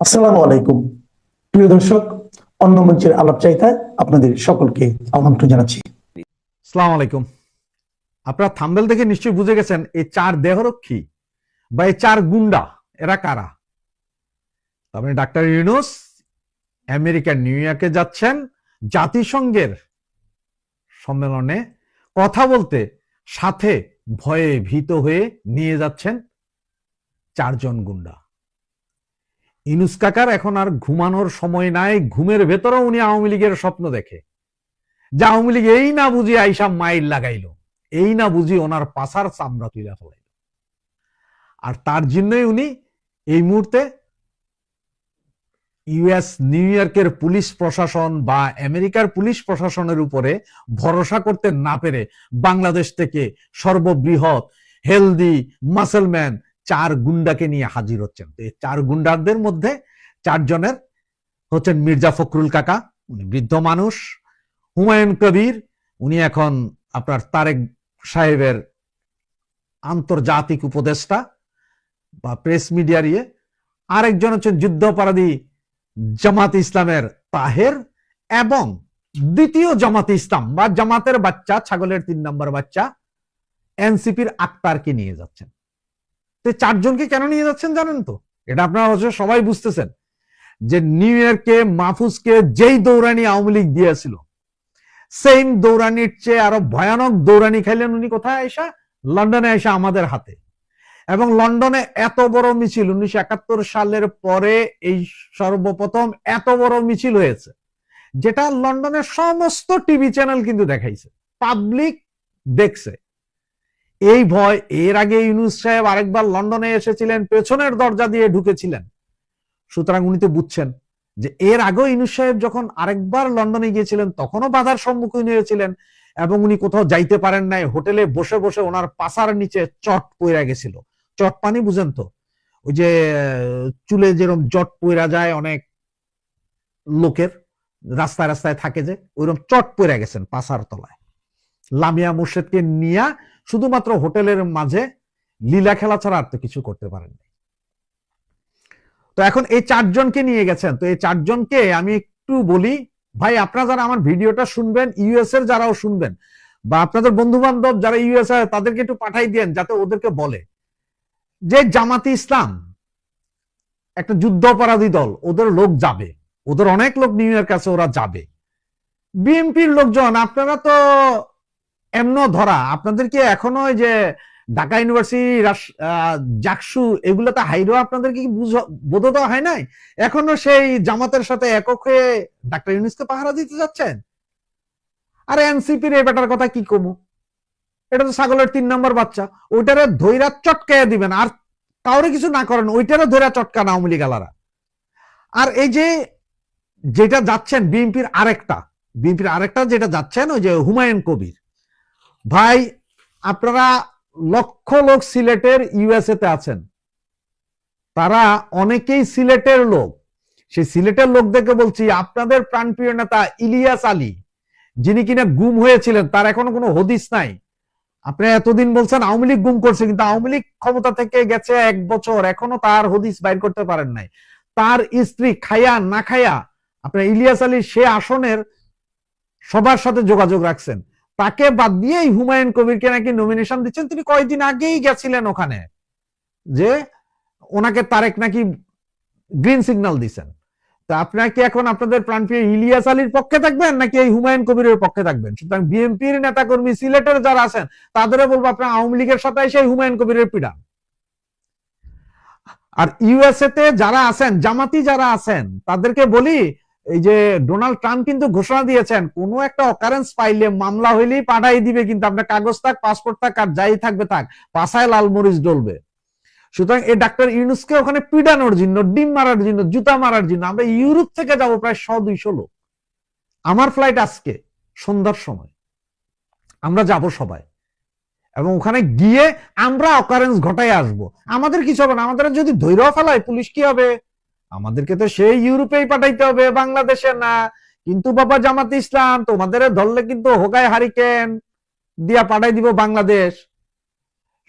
আসসালামু আলাইকুম। প্রিয় দর্শক, অন্য মঞ্চের আলাপ চাইতায় আপনাদের সকলকে আমন্ত্রণ জানাচ্ছি। সালাম আলাইকুম। আপনারা থাম্বেল দেখে নিশ্চয়ই বুঝে গেছেন, এই চার দেহরক্ষী বা এই চার গুন্ডা, এরা কারা? মানে ডাক্তার ইউনুস আমেরিকার নিউ ইয়র্কে যাচ্ছেন, জাতিসংঘের সম্মেলনে কথা বলতে, সাথে ভয়ে ভীত হয়ে নিয়ে যাচ্ছেন চারজন গুন্ডা। ইনুস কাকার এখন আর ঘুমানোর সময় নাই, ঘুমের ভেতরেও উনি আওয়ামী লীগের স্বপ্ন দেখে। যে আওয়ামী লীগ এই না বুঝি আইসা মাইল লাগাইলো, এই না বুঝি ওনার পাশার চামড়া তুলে ফেলাইল। আর তার জন্যই উনি এই মুহূর্তে ইউএস নিউ ইয়র্কের পুলিশ প্রশাসন বা আমেরিকার পুলিশ প্রশাসনের উপরে ভরসা করতে না পেরে বাংলাদেশ থেকে সর্ববৃহৎ, হেলদি, মাসেলম্যান চার গুন্ডাকে নিয়ে হাজির হচ্ছেন। এই চার গুন্ডাদের মধ্যে চারজনের হচ্ছেন মির্জা ফখরুল কাকা, উনি বৃদ্ধ মানুষ, হুমায়ুন কবির, উনি এখন আপনার তারেক সাহেবের আন্তর্জাতিক উপদেষ্টা বা প্রেস মিডিয়ার ইয়ে আরেকজন হচ্ছেন যুদ্ধাপরাধী জামাত ইসলামের তাহের এবং দ্বিতীয় জামাত ইসলাম বা জামাতের বাচ্চা, ছাগলের তিন নম্বর বাচ্চা, এনসিপির আক্তারকে নিয়ে যাচ্ছেন। তো চারজনকে কেন নিয়ে যাচ্ছেন জানেন তো? এটা আপনারা অবশ্য সবাই বুঝতেছেন যে নিউ ইয়র্কে মাহফুজকে যেই দৌড়ানি আওয়ামী লীগ দিয়েছিল, সেম দৌড়ানির চেয়ে আরও ভয়ানক দৌড়ানি খাইলেন উনি কোথায় আইসা লন্ডনে আইসা আমাদের হাতে। এবং লন্ডনে এত বড় মিছিল, উনিশশো একাত্তর সালের পরে এই সর্বপ্রথম এত বড় মিছিল হয়েছে, যেটা লন্ডনের সমস্ত টিভি চ্যানেল কিন্তু দেখাইছে, পাবলিক দেখছে। এই ভয়, এর আগে ইউনুস সাহেব আরেকবার লন্ডনে এসেছিলেন, পেছনের দরজা দিয়ে ঢুকেছিলেন। সুতরাং উনি তো বুঝছেন যে এর আগেও ইনুস সাহেব যখন আরেকবার লন্ডনে গিয়েছিলেন, তখনও বাধার সম্মুখীন হয়েছিলেন এবং উনি কোথাও যাইতে পারেন নাই। হোটেলে বসে বসে ওনার পাশার নিচে চট পইরা গেছিল। চট পানি বুঝেন তো, ওই যে, চুলে যেরকম জট পইরা যায় অনেক লোকের, রাস্তায় রাস্তায় থাকে যে ওইরকম চট পইরা গেছেন পাশার তলায়। লামিয়া মুর্শেদকে নিয়া শুধুমাত্র হোটেলের মাঝে লীলা খেলা ছাড়া আর তো কিছু করতে পারেন তো এখন এই চারজনকে নিয়ে গেছেন, তো এই চারজনকে আমি একটু বলি, ভাই, আপনারা যারা আমার ভিডিওটা শুনবেন, ইউএস এর যারাও শুনবেন, বা আপনাদের বন্ধু বান্ধব যারা ইউএস এ, তাদেরকে একটু পাঠাই দেন যাতে ওদেরকে বলে। যে জামাতি ইসলাম একটা যুদ্ধ অপরাধী দল, ওদের লোক যাবে, ওদের অনেক লোক নিউ ইয়র্ক আছে, ওরা যাবে। বিএনপির লোকজন, আপনারা তো এমন ধরা, আপনাদেরকে এখনও ওই যে ঢাকা ইউনিভার্সিটি জাকসু এগুলোতে হাইরো আপনাদেরকে কি বোধ দেওয়া হয় নাই? এখনও সেই জামাতের সাথে একক হয়ে ডাক্তার ইউনুসকে পাহারা দিতে যাচ্ছেন? আর এনসিপির এই বেটার কথা কি কমু? এটা তো ছাগলের তিন নম্বর বাচ্চা, ওইটারে ধৈরা চটকাইয়া দিবেন, আর কাউরে কিছু না করেন, ওইটারে ধৈরা চটকান আওয়ামী লীগ আলারা। আর এই যে যেটা যাচ্ছেন বিএনপির আরেকটা বিএনপির আরেকটা যেটা যাচ্ছেন ওই যে হুমায়ুন কবির। ভাই, আপনারা লক্ষ লোক সিলেটের ইউএসএ তে আছেন। তারা অনেকেই সিলেটের লোক। সেই সিলেটের লোকদেরকে বলছি, আপনাদের প্রাণপ্রিয় নেতা ইলিয়াস আলী, যিনি কিনা গুম হয়েছিলেন, তার এখনও কোনো হদিস নাই। আপনি এতদিন বলছেন আওয়ামী লীগ গুম করছে, কিন্তু আওয়ামী লীগ ক্ষমতা থেকে গেছে এক বছর। এখনও তার হদিস বাইর করতে পারেন নাই। তার স্ত্রী খায়া না খায়া, আপনার ইলিয়াস আলী সে আসনের সবার সাথে যোগাযোগ রাখছেন। তাকে বাদ দিয়ে হুমায়ুন কবিরকে নাকি নমিনেশন দিচ্ছেন। তিনি কয়েকদিন আগেই গেছিলেন ওখানে যে ওনাকে তারেক নাকি গ্রিন সিগন্যাল দিছেন তা আপনারা কি এখন আপনাদের প্রাণপ্রিয় ইলিয়াস আলীর পক্ষে থাকবেন নাকি এই হুমায়ুন কবিরের পক্ষে থাকবেন? সুতরাং বিএনপির নেতাকর্মী, সিলেটের যারা আছেন, তাদেরও বলব আপনার আওয়ামী লীগের সাথে এসে এই হুমায়ুন কবিরের পিড়ান আর ইউএসএ তে যারা আছেন, জামাতি যারা আছেন, তাদেরকে বলি এই যে ডোনাল্ড ট্রাম্প কিন্তু ঘোষণা দিয়েছেন, কোনো একটা অকারেন্স পাইলে মামলা হইলেই পাঠাই দিবে, কিন্তু আপনার কাগজ থাক পাসপোর্ট থাক, আর যাই থাকবে থাক পাশায় লাল মরিচ ডলবে সুতরাং এই ডাক্তার ইউনুসকে ওখানে পিডানোর জন্য, ডিম মারার জন্য, জুতা মারার জন্য, আমরা ইউরোপ থেকে যাব প্রায় শ দুইশো লোক। আমার ফ্লাইট আজকে, সন্ধ্যার সময়। আমরা যাব সবাই। এবং ওখানে গিয়ে আমরা অকারেন্স ঘটাই আসব। আমাদের কিছু হবে না, আমাদের যদি ধৈর্য ফেলায়, পুলিশ কি হবে? আমাদেরকে তো সেই ইউরোপেই পাঠাইতে হবে, বাংলাদেশে না। কিন্তু বাবা জামাত ইসলাম তোমাদের ধরলে কিন্তু হোগায় হারিকেন দিয়া পাঠাই দিব বাংলাদেশ।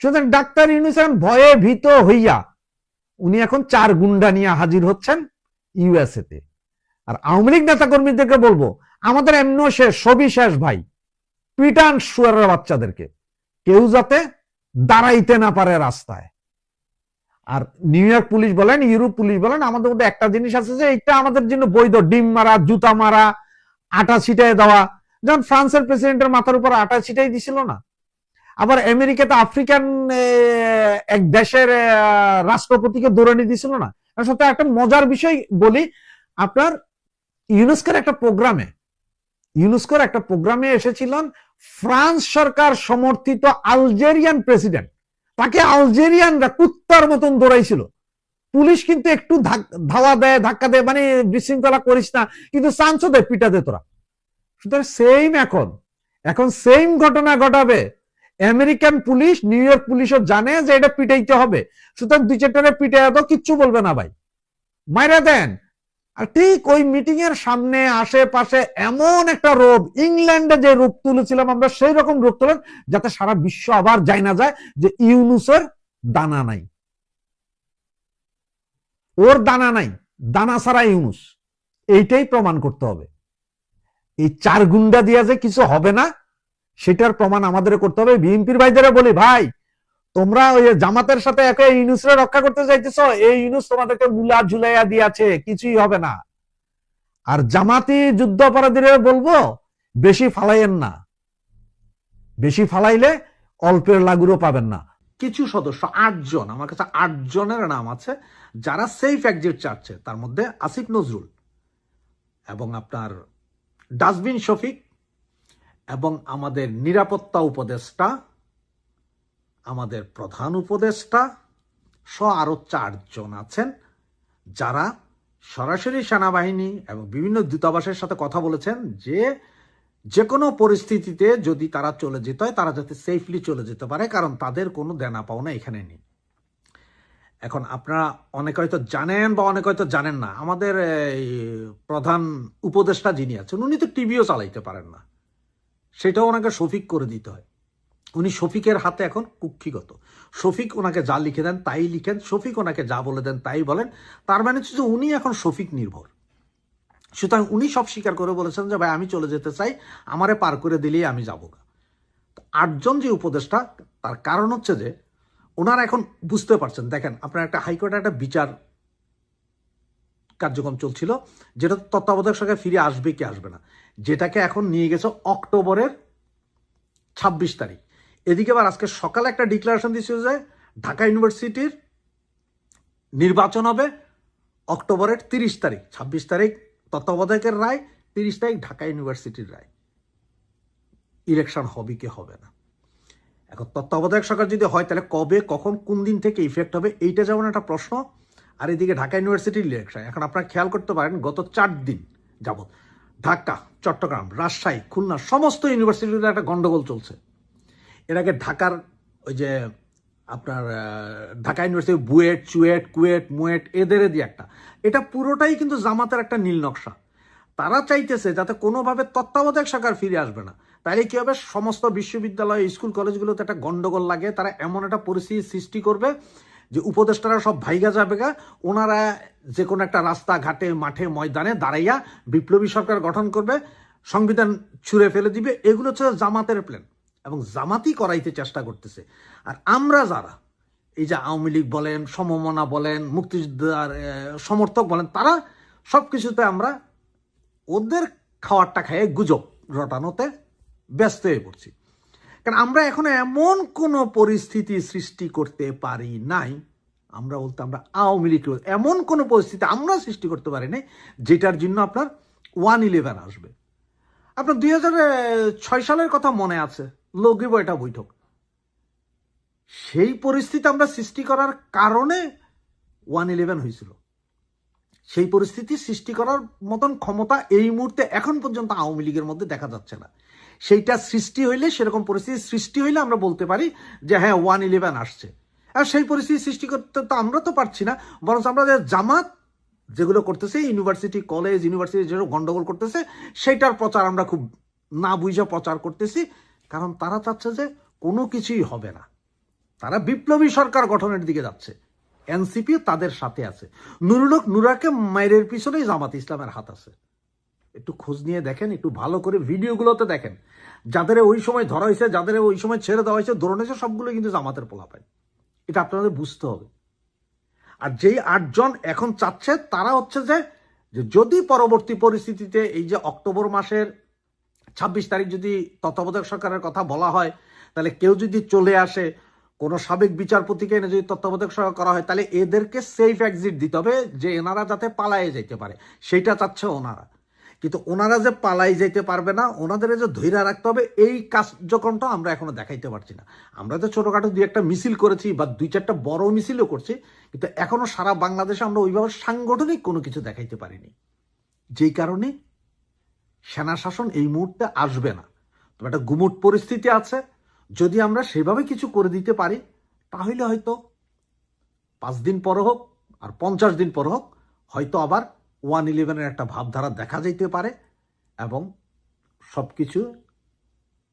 সুতরাং ডাক্তার ইউনুস ভয়ে ভীত হইয়া উনি এখন চার গুন্ডা নিয়ে হাজির হচ্ছেন ইউএসএ তে আর আওয়ামী লীগ নেতা কর্মীদেরকে বলব, আমাদের এমনিও শেষ, সবই শেষ ভাই। পিটান শুয়ারের বাচ্চাদেরকে। কেউ যাতে দাঁড়াইতে না পারে রাস্তায়। আর নিউ ইয়র্ক পুলিশ বলেন ইউরোপ পুলিশ বলেন, আমাদের মধ্যে একটা জিনিস আছে যে এটা আমাদের জন্য বৈধ। ডিম মারা, জুতা মারা, আটা ছিটাই দেওয়া। যেমন ফ্রান্সের প্রেসিডেন্টের মাথার উপর আটা ছিটাই দিছিল না। আবার আমেরিকাতে আফ্রিকান এক দেশের রাষ্ট্রপতিকে দৌড়ানি দিছিল না। সাথে একটা মজার বিষয় বলি, আপনার ইউনেস্কোর একটা প্রোগ্রামে, ইউনেস্কোর একটা প্রোগ্রামে এসেছিলেন ফ্রান্স সরকার সমর্থিত আলজেরিয়ান প্রেসিডেন্ট। তাকে আলজেরিয়ানরা কুত্তার মতন দৌড়াইছিল। পুলিশ কিন্তু একটু ধাওয়া দেয়, ধাক্কা দেয় মানে বিশৃঙ্খলা করিস না, কিন্তু চান্সও দেয় পিটা দে তোরা। সুতরাং সেম এখন। এখন সেম ঘটনা ঘটাবে। আমেরিকান পুলিশ, নিউ ইয়র্ক পুলিশও জানে যে এটা পিটাইতে হবে। সুতরাং দুই চারটারে পিটাই তো কিচ্ছু বলবে না ভাই। মাইরা দেন। আর ঠিক ওই মিটিং এর সামনে, আশেপাশে এমন একটা রোগ, ইংল্যান্ডে যে রোগ তুলেছিলাম আমরা, সেই রকম রোগ তুলেন, যাতে সারা বিশ্ব আবার যায় না যায় যে ইউনুসের দানা নাই। ওর দানা নাই, দানা ছাড়া ইউনুস। এইটাই প্রমাণ করতে হবে। এই চার গুন্ডা দিয়া যে কিছু হবে না, সেটার প্রমাণ আমাদের করতে হবে। বিএনপির ভাইদের বলি, ভাই তোমরা ওই জামাতের সাথে একে ইউনুসরে রক্ষা করতে চাইতেছ, এই ইউনুস তোমাদেরকে মুলা ঝুলাইয়া দিয়েছে, কিছুই হবে না। আর জামাতি যুদ্ধ অপরাধীরা বলব, বেশি ফালাইয়েন না। বেশি ফালাইলে অল্পের লাগুরও পাবেন না। কিছু সদস্য, আটজন, আমার কাছে আটজনের নাম আছে, যারা সেফ এক্সিট চাচ্ছে, তার মধ্যে আসিফ নজরুল এবং আপনার ডাস্টবিন শফিক এবং আমাদের নিরাপত্তা উপদেষ্টা আমাদের প্রধান উপদেষ্টা সহ আরও চারজন আছেন, যারা সরাসরি সেনাবাহিনী এবং বিভিন্ন দূতাবাসের সাথে কথা বলেছেন যে যে কোনো পরিস্থিতিতে যদি তারা চলে যেতে হয়, তারা যাতে সেফলি চলে যেতে পারে, কারণ তাদের কোনো দেনা পাওনা এখানে নেই। এখন আপনারা অনেকে হয়তো জানেন বা অনেকে হয়তো জানেন না, আমাদের এই প্রধান উপদেষ্টা যিনি আছেন, উনি তো টিভিও চালাইতে পারেন না। সেটাও ওনাকে শফিক করে দিতে হয়। উনি শফিকের হাতে এখন কুক্ষিগত। শফিক ওনাকে যা লিখে দেন তাই লিখেন, শফিক ওনাকে যা বলে দেন তাই বলেন। তার মানে হচ্ছে যে উনি এখন শফিক নির্ভর। সুতরাং উনি সব স্বীকার করে বলেছেন যে, ভাই, আমি চলে যেতে চাই, আমারে পার করে দিলেই আমি যাব আটজন যে উপদেষ্টা, তার কারণ হচ্ছে যে, ওনারা এখন বুঝতে পারছেন। দেখেন, আপনার একটা হাইকোর্টে একটা বিচার কার্যক্রম চলছিল, যেটা তত্ত্বাবধায়ক সরকার ফিরে আসবে কি আসবে না, যেটাকে এখন নিয়ে গেছে অক্টোবরের ছাব্বিশ তারিখ। এদিকে আবার আজকে সকালে একটা ডিক্লারেশন দিয়েছিল যে ঢাকা ইউনিভার্সিটির নির্বাচন হবে অক্টোবরের তিরিশ তারিখ, ছাব্বিশ তারিখ তত্ত্বাবধায়কের রায়, তিরিশ তারিখ ঢাকা ইউনিভার্সিটির রায়। ইলেকশন হবে কি হবে না? এখন তত্ত্বাবধায়ক সরকার যদি হয়, তাহলে কবে, কখন, কোন দিন থেকে ইফেক্ট হবে, এইটা যেমন একটা প্রশ্ন, আর এদিকে ঢাকা ইউনিভার্সিটির ইলেকশন এখন আপনারা খেয়াল করতে পারেন, গত চার দিন যাবৎ ঢাকা, চট্টগ্রাম, রাজশাহী, খুলনা, সমস্ত ইউনিভার্সিটিতে একটা গন্ডগোল চলছে। এর আগে ঢাকার ওই যে আপনার ঢাকা ইউনিভার্সিটি বুয়েট, চুয়েট, কুয়েট, মুয়েট, এদের দিয়ে একটা। এটা পুরোটাই কিন্তু জামাতের একটা নীল নকশা। তারা চাইতেছে যাতে কোনোভাবে তত্ত্বাবধায়ক সরকার ফিরে আসবে না। তাইলে কী হবে? সমস্ত বিশ্ববিদ্যালয়, স্কুল, কলেজগুলোতে একটা গণ্ডগোল লাগে। তারা এমন একটা পরিস্থিতি সৃষ্টি করবে যে উপদেষ্টারা সব ভাইগা যাবে গা ওনারা যে কোনো একটা রাস্তা, ঘাটে, মাঠে, ময়দানে দাঁড়াইয়া বিপ্লবী সরকার গঠন করবে, সংবিধান ছুঁড়ে ফেলে দিবে। এগুলো হচ্ছে জামাতের প্ল্যান এবং জামাতি করাইতে চেষ্টা করতেছে। আর আমরা যারা, এই যে আওয়ামী লীগ বলেন, সমমনা বলেন, মুক্তিযোদ্ধার সমর্থক বলেন, তারা সব কিছুতে আমরা ওদের খাওয়ারটা খেয়ে গুজব রটানোতে ব্যস্ত হয়ে পড়ছি। কারণ আমরা এখন এমন কোনো পরিস্থিতি সৃষ্টি করতে পারি নাই, আমরা বলতে আমরা আওয়ামী লীগ এমন কোনো পরিস্থিতি আমরা সৃষ্টি করতে পারি নাই, যেটার জন্য আপনার ওয়ান ইলেভেন আসবে। আপনার দুই সালের কথা মনে আছে? লগিব এটা বৈঠক। সেই পরিস্থিতি আমরা সৃষ্টি করার কারণে ওয়ান ইলেভেন হয়েছিল। সেই পরিস্থিতি সৃষ্টি করার মতন ক্ষমতা এই মুহূর্তে এখন পর্যন্ত আওয়ামী লীগের মধ্যে দেখা যাচ্ছে না। সেইটা সৃষ্টি হইলে, সেরকম পরিস্থিতি সৃষ্টি হইলে আমরা বলতে পারি যে হ্যাঁ ওয়ান ইলেভেন আসছে। আর সেই পরিস্থিতি সৃষ্টি করতে তো আমরা তো পারছি না, বরঞ্চ আমরা জামাত যেগুলো করতেছে, ইউনিভার্সিটি, কলেজ, ইউনিভার্সিটি যেগুলো গন্ডগোল করতেছে, সেইটার প্রচার আমরা খুব না বুঝে প্রচার করতেছি। কারণ তারা চাচ্ছে যে কোনো কিছুই হবে না। তারা বিপ্লবী সরকার গঠনের দিকে যাচ্ছে। এনসিপি তাদের সাথে আছে। নুরুলক নুরাকে মায়ের পিছনেই জামাত ইসলামের হাত আছে। একটু খোঁজ নিয়ে দেখেন, একটু ভালো করে ভিডিওগুলোতে দেখেন। যাদের ওই সময় ধরা হয়েছে, যাদের ওই সময় ছেড়ে দেওয়া হয়েছে ধরুন হয়েছে সবগুলো কিন্তু জামাতের পোলাপায়। এটা আপনাদের বুঝতে হবে। আর যেই আটজন এখন চাচ্ছে, তারা হচ্ছে যে যদি পরবর্তী পরিস্থিতিতে এই যে অক্টোবর মাসের ছাব্বিশ তারিখ যদি তত্ত্বাবধায়ক সরকারের কথা বলা হয়, তাহলে কেউ যদি চলে আসে, কোনো সাবেক বিচারপতিকে এনে যদি তত্ত্বাবধায়ক সরকার করা হয়, তাহলে এদেরকে সেফ এক্সিট দিতে হবে, যে এনারা যাতে পালায়ে যেতে পারে। সেটা চাচ্ছে ওনারা। কিন্তু ওনারা যে পালাই যেতে পারবে না, ওনাদের যে ধৈর্য রাখতে হবে, এই কার্যক্রমটা আমরা এখনও দেখাইতে পারছি না। আমরা তো ছোটোখাটো দুই একটা মিছিল করেছি, বা দুই চারটা বড় মিছিলও করছি, কিন্তু এখনও সারা বাংলাদেশে আমরা ওইভাবে সাংগঠনিক কোনো কিছু দেখাইতে পারিনি। যেই কারণে সেনা শাসন এই মুহূর্তে আসবে না। তবে একটা গুমুট পরিস্থিতি আছে। যদি আমরা সেভাবে কিছু করে দিতে পারি, তাহলে হয়তো পাঁচ দিন পর হোক আর পঞ্চাশ দিন পর হোক, হয়তো আবার ওয়ান ইলেভেনের একটা ভাবধারা দেখা যাইতে পারে এবং সব কিছু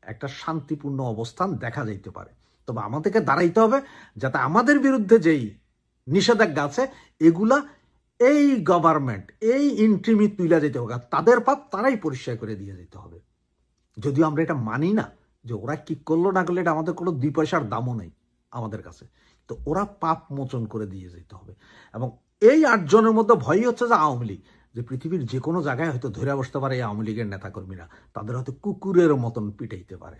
একটা শান্তিপূর্ণ অবস্থান দেখা যাইতে পারে। তবে আমাদেরকে দাঁড়াইতে হবে যাতে আমাদের বিরুদ্ধে যেই নিষেধাজ্ঞা আছে, এগুলা এই গভর্নমেন্ট এই ইন্ট্রিমি তুইলা যেতে হবে তাদের পাপ তারাই পরিষ্কার করে দিয়ে যেতে হবে। যদিও আমরা এটা মানি না, যে ওরা কি করল না করলে, এটা আমাদের কোনো দুই পয়সার দামও নেই আমাদের কাছে। তো ওরা পাপ মোচন করে দিয়ে যেতে হবে। এবং এই আটজনের মধ্যে ভয়ই হচ্ছে যে আওয়ামী লীগ, যে পৃথিবীর যে কোনো জায়গায় হয়তো ধরে বসতে পারে এই আওয়ামী লীগের নেতাকর্মীরা। তাদের হয়তো কুকুরের মতন পিটাইতে পারে।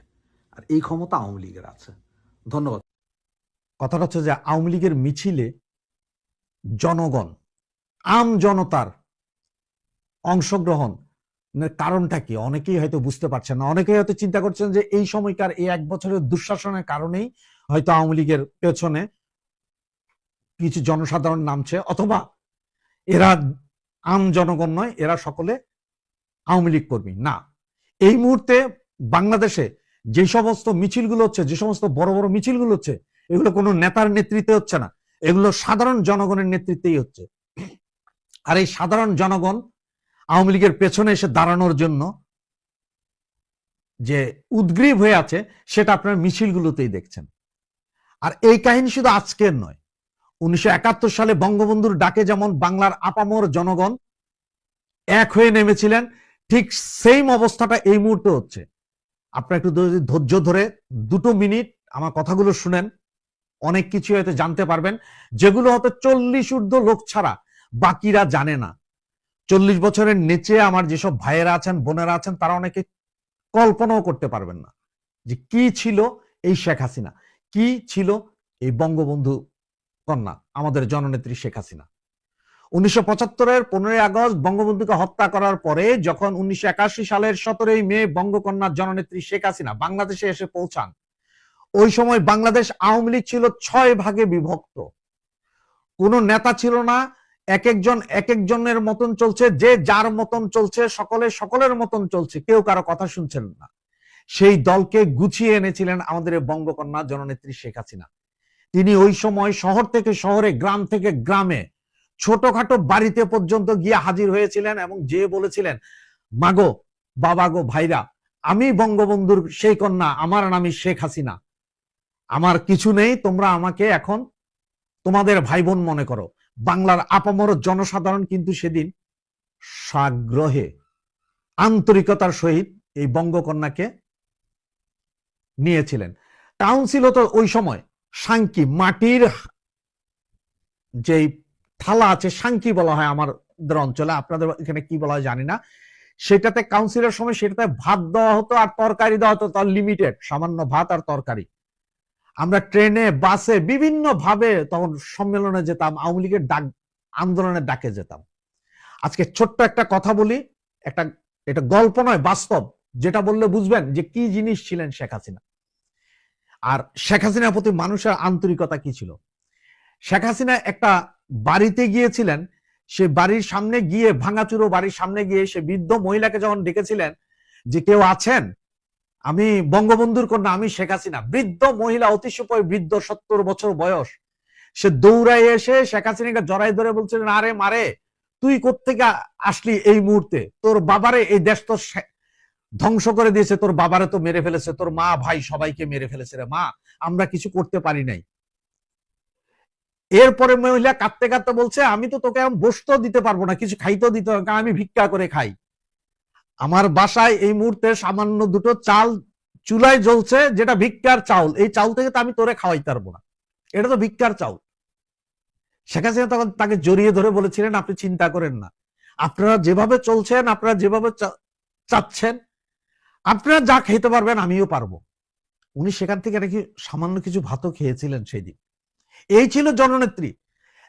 আর এই ক্ষমতা আওয়ামী লীগের আছে। ধন্যবাদ। কথাটা হচ্ছে যে আওয়ামী লীগের মিছিলে জনগণ আম জনতার অংশগ্রহণ। কারণটা কি? অনেকেই হয়তো বুঝতে পারছেন না। অনেকেই হয়তো চিন্তা করছেন যে এই সময়কার এই এক বছরের দুঃশাসনের কারণেই হয়তো আওয়ামী লীগের পেছনে কিছু জনসাধারণ নামছে, অথবা এরা আম জনগণ নয়, এরা সকলে আওয়ামী লীগ কর্মী। না। এই মুহূর্তে বাংলাদেশে যে সমস্ত মিছিলগুলো হচ্ছে, যে সমস্ত বড় বড় মিছিলগুলো হচ্ছে, এগুলো কোনো নেতার নেতৃত্বে হচ্ছে না। এগুলো সাধারণ জনগণের নেতৃত্বেই হচ্ছে। আর এই সাধারণ জনগণ আওয়ামী লীগের পেছনে এসে দাঁড়ানোর জন্য যে উদ্গ্রীব হয়ে আছে, সেটা আপনার মিছিলগুলোতেই দেখছেন। আর এই কাহিনী শুধু আজকের নয়, উনিশশো সালে বঙ্গবন্ধুর ডাকে যেমন বাংলার আপামর জনগণ এক হয়ে নেমেছিলেন, ঠিক সেম অবস্থাটা এই মুহূর্তে হচ্ছে। আপনারা একটু ধৈর্য ধরে দুটো মিনিট আমার কথাগুলো শুনেন, অনেক কিছু হয়তো জানতে পারবেন, যেগুলো হয়তো চল্লিশ ঊর্ধ্ব লোক ছাড়া বাকিরা জানে না। চল্লিশ বছরের নিচে আমার যেসব ভাইয়েরা আছেন, বোনেরা আছেন, তারা অনেকে কল্পনাও করতে পারবেন না যে কি ছিল এই শেখ হাসিনা। কি ছিল এই বঙ্গবন্ধু কন্যা, আমাদের জননেত্রী শেখ হাসিনা। উনিশশো পঁচাত্তরের পনেরোই আগস্ট বঙ্গবন্ধুকে হত্যা করার পরে যখন উনিশশো একাশি সালের সতেরোই মে বঙ্গকন্যার জননেত্রী শেখ হাসিনা বাংলাদেশে এসে পৌঁছান, ওই সময় বাংলাদেশ আওয়ামী লীগ ছিল ছয় ভাগে বিভক্ত। কোন নেতা ছিল না এক একজন এক একজনের মতন চলছে, যে যার মতন চলছে, সকলে সকলের মতন চলছে, কেউ কারও কথা শুনছেন না। সেই দলকে গুছিয়ে এনেছিলেন আমাদের বঙ্গকন্যা জননেত্রী শেখ হাসিনা। তিনি ওই সময় শহর থেকে শহরে, গ্রাম থেকে গ্রামে, ছোটখাটো বাড়িতে পর্যন্ত গিয়ে হাজির হয়েছিলেন এবং যে বলেছিলেন, মাগো, বাবা গো ভাইরা, আমি বঙ্গবন্ধুর সেই কন্যা, আমার নামই শেখ হাসিনা। আমার কিছু নেই, তোমরা আমাকে এখন তোমাদের ভাই বোন মনে করো। বাংলার আপামর জনসাধারণ কিন্তু সেদিন সাগ্রহে আন্তরিকতার সহিত এই বঙ্গকন্যাকে নিয়েছিলেন। কাউন্সিল তো ওই সময় সাংকি মাটির যে থালা আছে, সাংকি বলা হয় আমাদের অঞ্চলে, আপনাদের এখানে কি বলা হয় জানি না। সেটাতে কাউন্সিলের সময় সেটাতে ভাত দেওয়া হতো আর তরকারি দেওয়া হতো, তার লিমিটেড সামান্য ভাত আর তরকারি। আমরা ট্রেনে, বাসে বিভিন্ন ভাবে তখন সম্মেলনে যেতাম, আওয়ামী লীগের ডাক, আন্দোলনের ডাকে যেতাম। আজকে ছোট্ট একটা কথা বলি, একটা, এটা গল্প নয়, বাস্তব। যেটা বললে বুঝবেন যে কি জিনিস ছিলেন শেখ হাসিনা। আর শেখ হাসিনার প্রতি মানুষের আন্তরিকতা কি ছিল? শেখ হাসিনা একটা বাড়িতে গিয়েছিলেন, সে বাড়ির সামনে গিয়ে, ভাঙাচুরো বাড়ির সামনে গিয়ে সে বৃদ্ধ মহিলাকে যখন ডেকেছিলেন যে কেউ আছেন আমি বঙ্গবন্ধুর কন্যা, আমি শেখ হাসিনা। বৃদ্ধ মহিলা অতিশয় বৃদ্ধ, সত্তর বছর বয়স। সে দৌড়ায় এসে শেখ হাসিনাকে জড়াই ধরে বলছিলেন, আরে মারে, তুই কোত্থেকে আসলি এই মুহূর্তে? তোর বাবারে এই দেশ তো ধ্বংস করে দিয়েছে, তোর বাবারে তো মেরে ফেলেছে, তোর মা ভাই সবাইকে মেরে ফেলেছে রে মা, আমরা কিছু করতে পারি নাই। এরপরে মহিলা কাঁদতে কাঁদতে বলছে, আমি তো তোকে আমি বসতেও দিতে পারব না, কিছু খাইতেও দিতে আমি ভিক্ষা করে খাই। আমার বাসায় এই মুহূর্তে সামান্য দুটো চাল চুলায় জ্বলছে, যেটা ভিক্ষার চাউল। এই চাউল থেকে তো আমি তোরে খাওয়াইতে পারব না। এটা তো ভিক্ষার চাউল। শেখ হাসিনা তখন তাকে জড়িয়ে ধরে বলেছিলেন, আপনি চিন্তা করেন না। আপনারা যেভাবে চলছেন, আপনারা যেভাবে চাচ্ছেন, আপনারা যা খেতে পারবেন আমিও পারব। উনি সেখান থেকে নাকি সামান্য কিছু ভাতও খেয়েছিলেন সেই দিন এই ছিল জননেত্রী।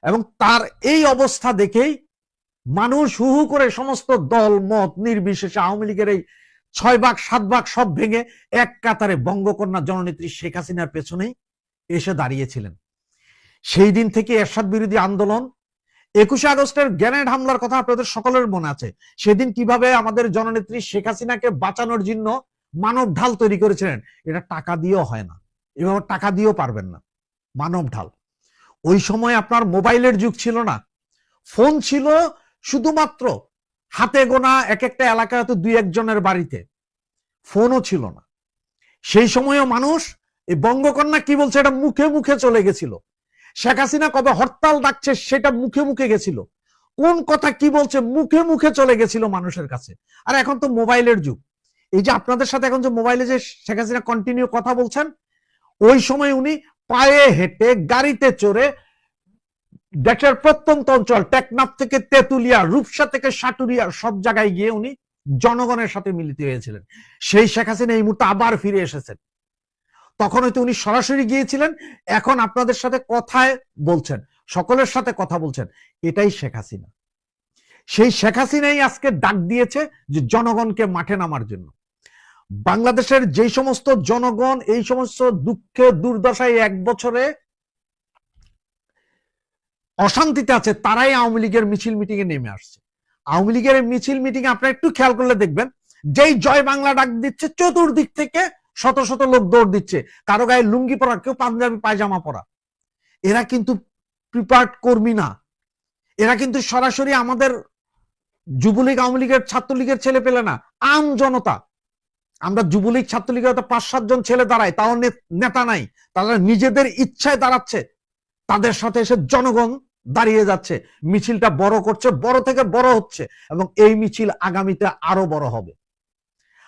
এবং তার এই অবস্থা দেখেই মানুষ হু হু করে সমস্ত দল, মত, নির্বিশেষে আওয়ামী লীগের এই ছয় ভাগ, সাত ভাগ সব ভেঙে এক কাতারে বঙ্গকন্যা জননেত্রী শেখ হাসিনার পেছনেই এসে দাঁড়িয়েছিলেন। সেই দিন থেকে এরশাদ বিরোধী আন্দোলন, একুশে আগস্টের গ্যানেড হামলার কথা আপনাদের সকলের মনে আছে। সেদিন কীভাবে আমাদের জননেত্রী শেখ হাসিনাকে বাঁচানোর জন্য মানব ঢাল তৈরি করেছিলেন, এটা টাকা দিয়েও হয় না। এভাবে টাকা দিয়েও পারবেন না, মানব ঢাল। ওই সময় আপনার মোবাইলের যুগ ছিল না। ফোন ছিল শুধুমাত্র হাতে গোনা এক একটা এলাকায় হয়তো দুই একজনের বাড়িতে। ফোনও ছিল না। সেই সময়ও মানুষ, এই বঙ্গকন্যা কি বলছে, এটা মুখে মুখে চলে গেছিল। শেখ হাসিনা কবে হরতাল ডাকছে, সেটা মুখে মুখে গেছিল। কোন কথা কি বলছে, মুখে মুখে চলে গেছিল মানুষের কাছে। আর এখন তো মোবাইলের যুগ। এই যে আপনাদের সাথে এখন যে মোবাইলে যে শেখ হাসিনা কন্টিনিউ কথা বলছেন, ওই সময় উনি পায়ে হেঁটে, গাড়িতে চড়ে দেশের প্রত্যন্ত অঞ্চল, টেকনাফ থেকে তেতুলিয়া, রূপসা থেকে সাটুরিয়া সব জায়গায় গিয়ে উনি জনগণের সাথে মিলিত হয়েছিলেন। সেই শেখ হাসিনা এই মুহূর্তে আবার ফিরে এসেছেন। তখন হয়তো উনি সরাসরি গিয়েছিলেন, এখন আপনাদের সাথে কথায় বলছেন, সকলের সাথে কথা বলছেন, এটাই শেখ হাসিনা। সেই শেখ হাসিনাই আজকে ডাক দিয়েছে যে জনগণকে মাঠে নামার জন্য। বাংলাদেশের যে সমস্ত জনগণ, এই সমস্ত দুঃখে দুর্দশায় এক বছরে অশান্তিতে আছে, তারাই আওয়ামী লীগের মিছিল মিটিং এ নেমে আসছে। আওয়ামী লীগের মিছিল মিটিং আপনারা একটু খেয়াল করলে দেখবেন, যেই জয় বাংলা ডাক দিচ্ছে, চতুর্দিক থেকে শত শত লোক দৌড় দিচ্ছে। কারও গায়ে লুঙ্গি পরা, কেউ পাঞ্জাবি পায়জামা পরা। এরা কিন্তু প্রিপার্ট কর্মী না। এরা কিন্তু সরাসরি আমাদের যুবলীগ, আওয়ামী লীগের ছাত্রলীগের ছেলে পেলে না, আম জনতা। আমরা যুবলীগ, ছাত্রলীগের পাঁচ সাতজন ছেলে দাঁড়ায়, তাও নেতা নাই। তারা নিজেদের ইচ্ছায় দাঁড়াচ্ছে। তাদের সাথে এসে জনগণ দাঁড়িয়ে যাচ্ছে, মিছিলটা বড় করছে, বড় থেকে বড় হচ্ছে এবং এই মিছিল আগামীতে আরও বড় হবে।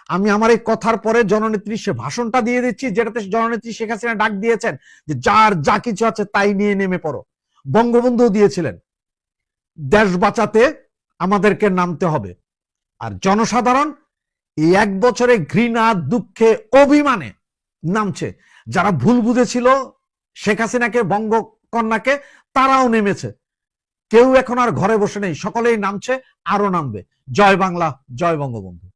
আমি আমার এই কথার পরে জননেত্রী সে ভাষণটা দিয়ে দিচ্ছি, যেটাতে জননেত্রী শেখ হাসিনা ডাক দিয়েছেন যে যার যা কিছু আছে তাই নিয়ে নেমে পড়ো। বঙ্গবন্ধু দিয়েছিলেন, দেশ বাঁচাতে আমাদেরকে নামতে হবে। আর জনসাধারণ এই এক বছরে ঘৃণা, দুঃখে, অভিমানে নামছে। যারা ভুল বুঝেছিল, শেখ হাসিনাকে বঙ্গকন্যাকে তারাও নেমেছে। কেউ এখন আর ঘরে বসে নেই, সকলেই নামছে, আরও নামবে। জয় বাংলা, জয় বঙ্গবন্ধু।